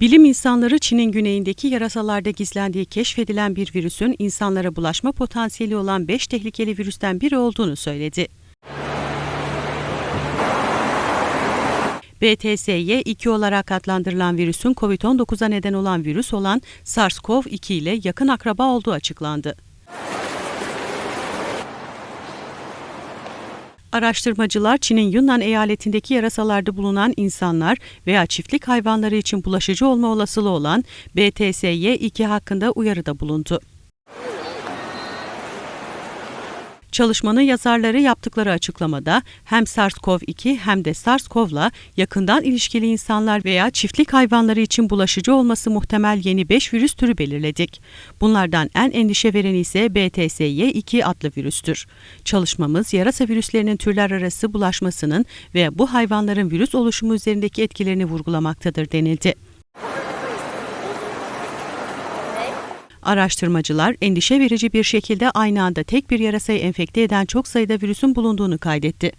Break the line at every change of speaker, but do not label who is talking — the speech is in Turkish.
Bilim insanları Çin'in güneyindeki yarasalarda gizlendiği keşfedilen bir virüsün insanlara bulaşma potansiyeli olan 5 tehlikeli virüsten biri olduğunu söyledi. BTSY-2 olarak adlandırılan virüsün COVID-19'a neden olan virüs olan SARS-CoV-2 ile yakın akraba olduğu açıklandı. Araştırmacılar Çin'in Yunnan eyaletindeki yarasalarda bulunan insanlar veya çiftlik hayvanları için bulaşıcı olma olasılığı olan BTSY-2 hakkında uyarıda bulundu. Çalışmanın yazarları yaptıkları açıklamada hem SARS-CoV-2 hem de SARS-CoV'la yakından ilişkili insanlar veya çiftlik hayvanları için bulaşıcı olması muhtemel yeni 5 virüs türü belirledik. Bunlardan en endişe vereni ise BTSY-2 adlı virüstür. Çalışmamız yarasa virüslerinin türler arası bulaşmasının ve bu hayvanların virüs oluşumu üzerindeki etkilerini vurgulamaktadır denildi. Araştırmacılar endişe verici bir şekilde aynı anda tek bir yarasayı enfekte eden çok sayıda virüsün bulunduğunu kaydetti.